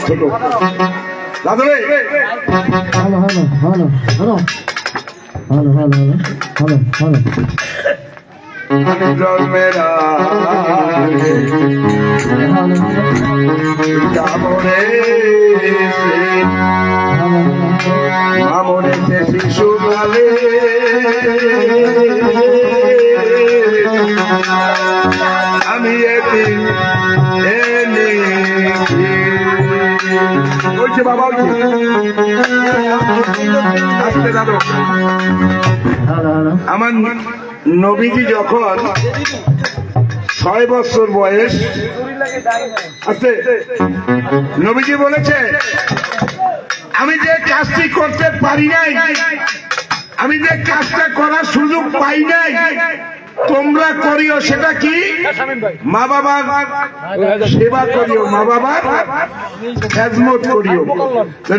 ছোট। দাদু রে। Hello hello hello hello hello hello hello hello জন্মের আগে যাব সে শিশু কালে আমি একদিন বলছে বাবা বলছে আসতে দাদু। আমার নবীজি যখন ছয় বছর বয়স, আছে? নবীজি বলেছে, আমি যে কাজটি করতে পারি নাই, আমি যে কাজটা করার সুযোগ পাই নাই তোমরা করিও সেটা কি? মা বাবার সেবা করিও, মা বাবার খেজমত করিও।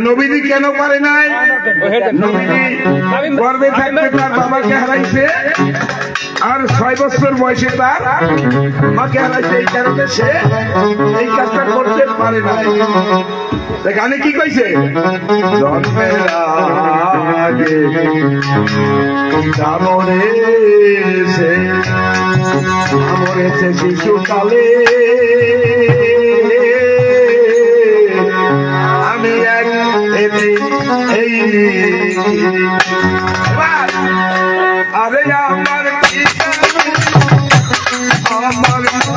নবীজি কেন পারে নাই? নবীজি গর্বে থাকতে তার বাবাকে হারাইছে। আর ছয় বছর বয়সে তার মাকে হারাইছে, এই কারণে সে এই কাজটা করতে পারে না। গানে কি কইছে? সে শিশুকালে আমি এক এই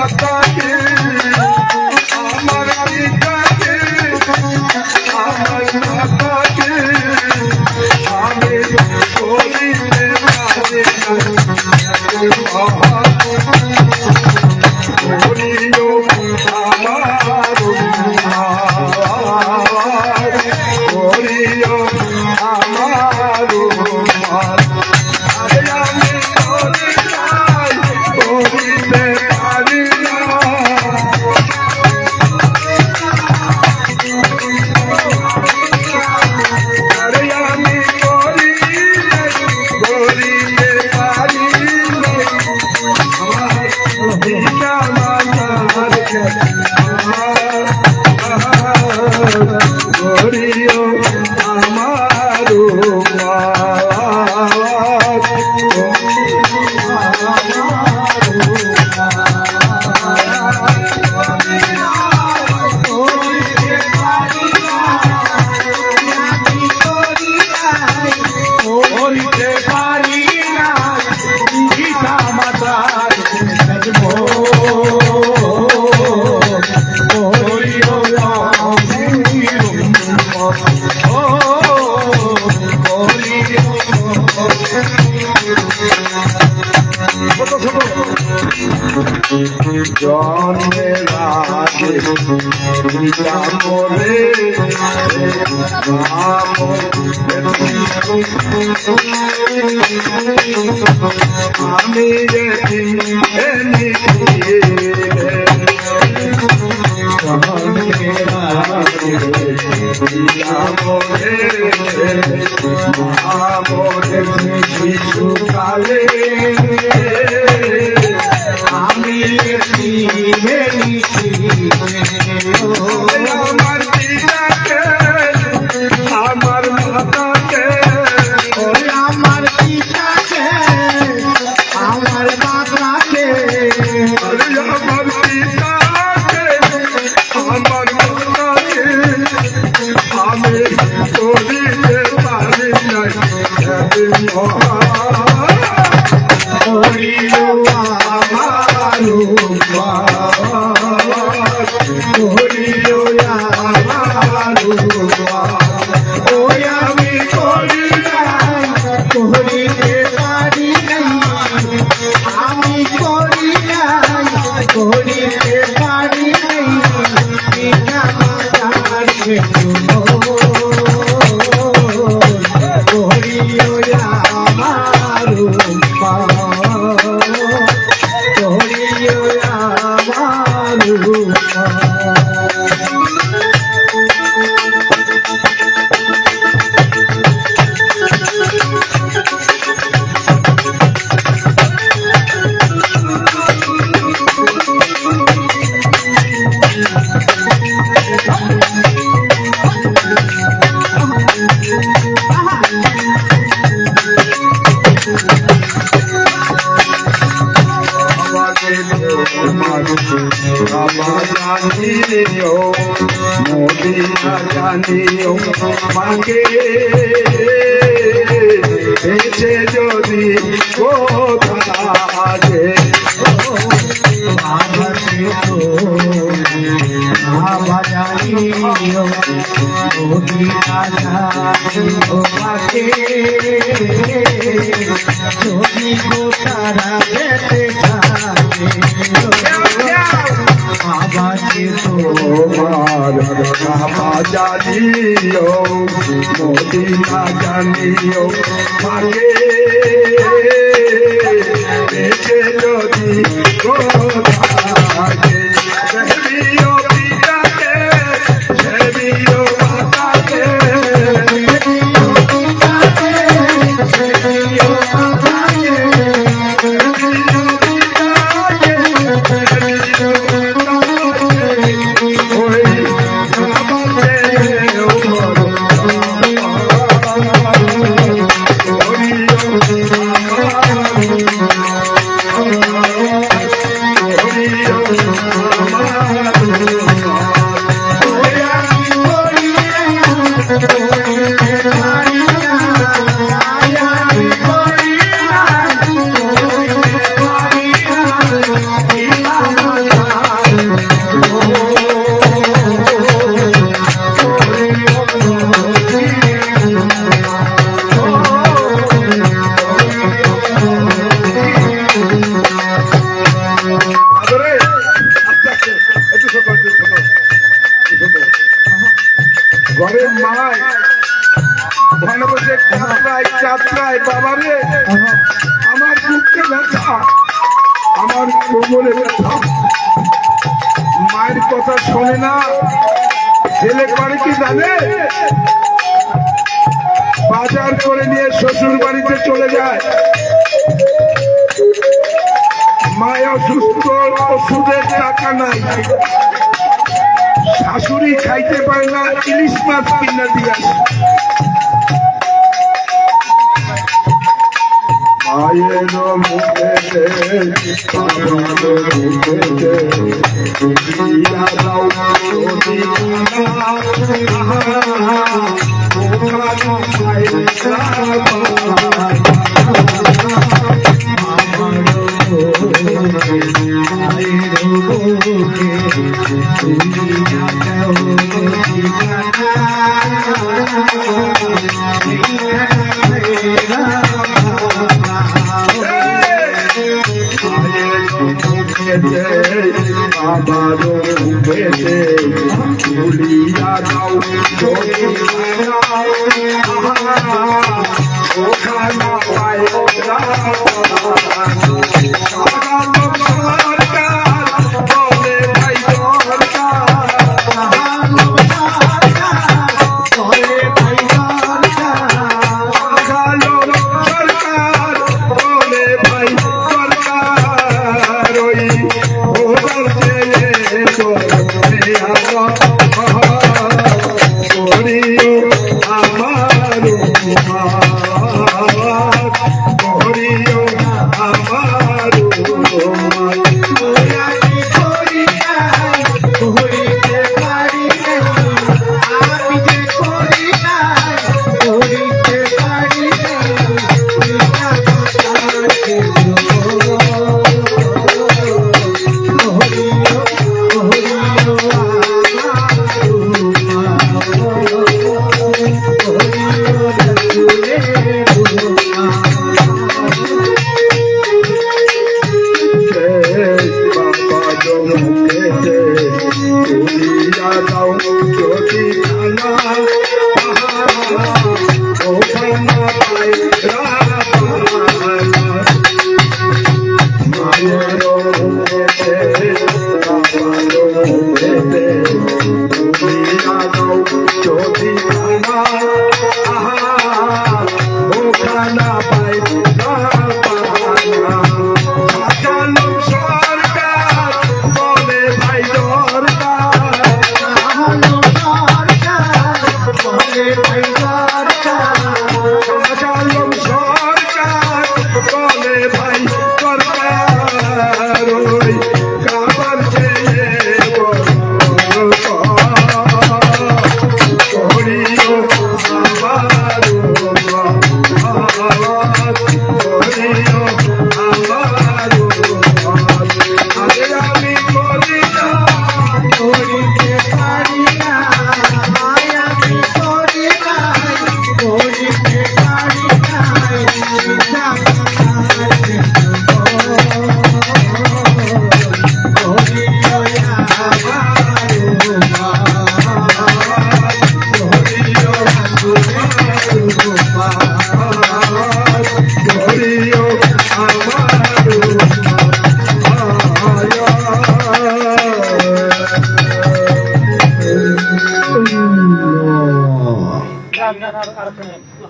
Mata 给我 ছোট ছোট জন্মের আগে পিতা মরে আমি শিশুকালে આમી મેલી મેલી મેલી নাই করিতে পারি জানিও মাকে এসে যদি কোথায় তোমার রামা জানিও মদিনা জানিও মাকে যদি ঘরের মায় ঘরে বসে চাপড়ায় চাপড়ায় বাবা রে আমার বুকে ব্যথা, আমার কোমরে ব্যথা। মায়ের কথা শোনে না, ছেলে করে কি জানে? বাজার করে নিয়ে শ্বশুর বাড়িতে চলে যায়। মায় অসুস্থ ওষুধের টাকা নাই। শাশুড়ি খাইতে পারে না ইলিশ মাছ কিনা দিয়া। মায়ের মুখেতে ওখানা পায়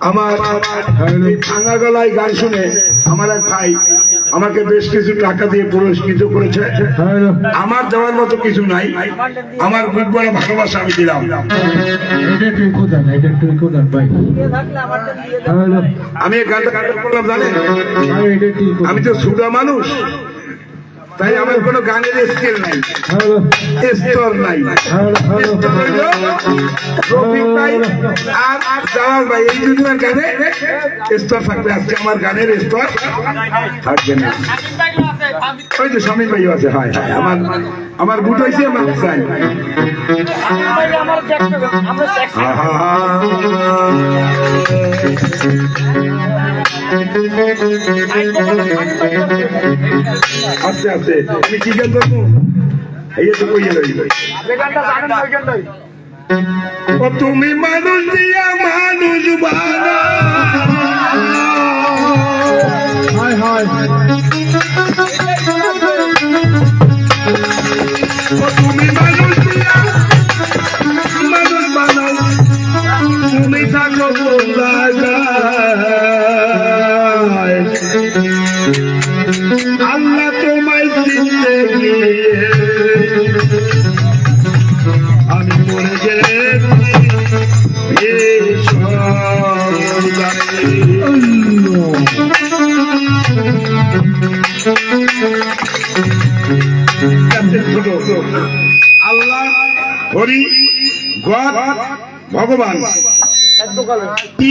আমার ভাঙা গলায় গান শুনে আমার এক ভাই আমাকে বেশ কিছু টাকা দিয়ে পুরস্কৃত করেছে। আমার দেওয়ার মতো কিছু নাই। আমার বুক বড় ভালোবাসা আমি দিলাম। আমি গানটা করলাম জানেন? আমি তো সুদা মানুষ। তাই আমার কোনো গানের স্কিল নাই। স্তর নাই। আর ভাই। এই দুজনের গানে স্তর থাকবে। আজকে আমার গানের স্তর থাকবে না। ওই যে স্বামী ভাই আছে। হয় হয়। আমার আমার বুট হয়েছে আমার চাই আস্তে আস্তে। আমি কি গান করব এই তো কইয়ে রইল তুমি মানুষ দিয়া মানুষ বানা। তুমি মানুষ দিয়া মানুষ বানাও তুমি থাকো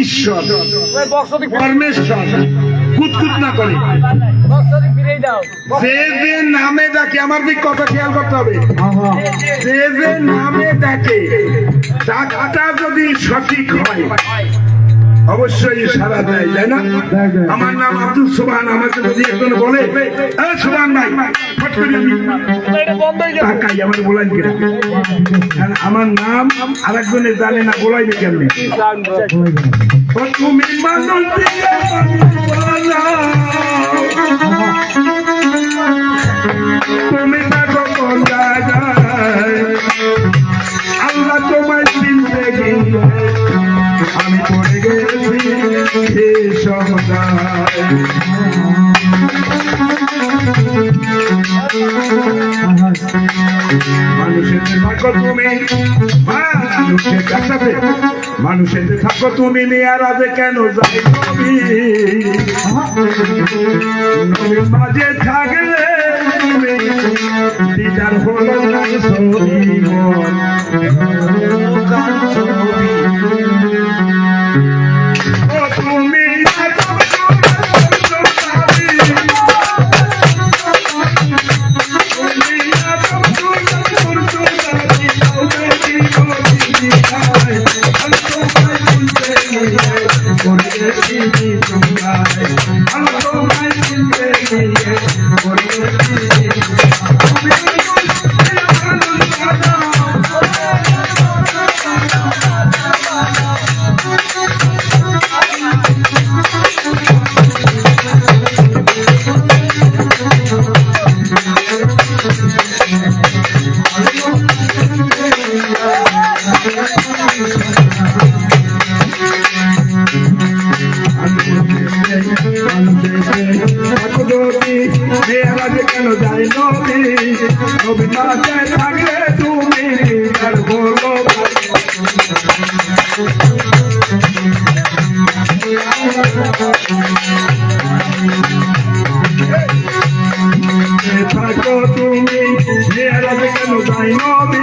ঈশ্বর পরমেশ্বর কুতকুত না করে। যে যে নামে ডাকে আমার দিক কথা খেয়াল করতে হবে। যে যে নামে ডাকে ডাকটা যদি সঠিক হয় অবশ্যই সারা দেয় তাই না। আমার নাম আব্দুল সুবহান আমাকে যদি একজন বলে "এ ভাই তাকাই আমার বলাই কিনা কারণ আমার নাম আরেকজনে জানে না বলাইবে কেমনে? ও তুমি মানুষ তুমি কোন মানুষের থাকো তুমি মানুষের কাছে মানুষের কেন যাই তুমি মাঝে থাকলে দিদার হলো হেবাজে কেন যাই নবী নবী পাশে থাকলে তুমি তার বলো থাকো তুমি হেবাজে কেন যাই নবী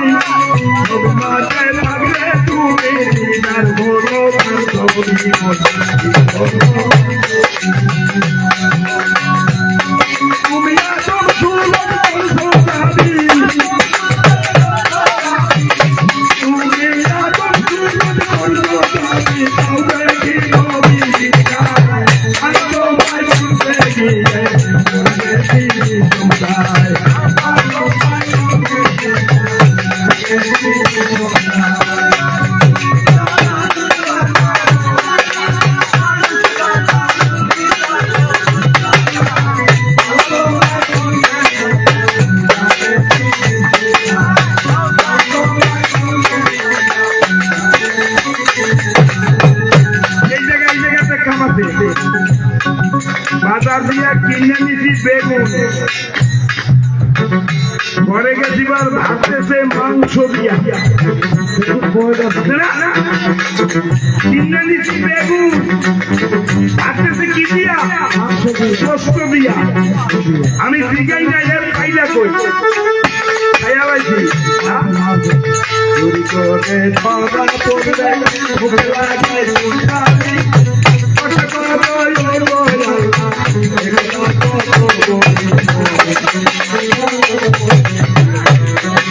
নবী পাশে থাকলে তুমি তার বলো তার বলো। আছে মাংস দিয়া। চিন্তা নিচ্ছি, বেগুন। আসতেছে কি দিয়া? পোস্ত দিয়া। আমি জিগাই না, এর খাইলা কই? খাইয়া পাইছি করে পাওয়া পড়বে ভুকে লাগে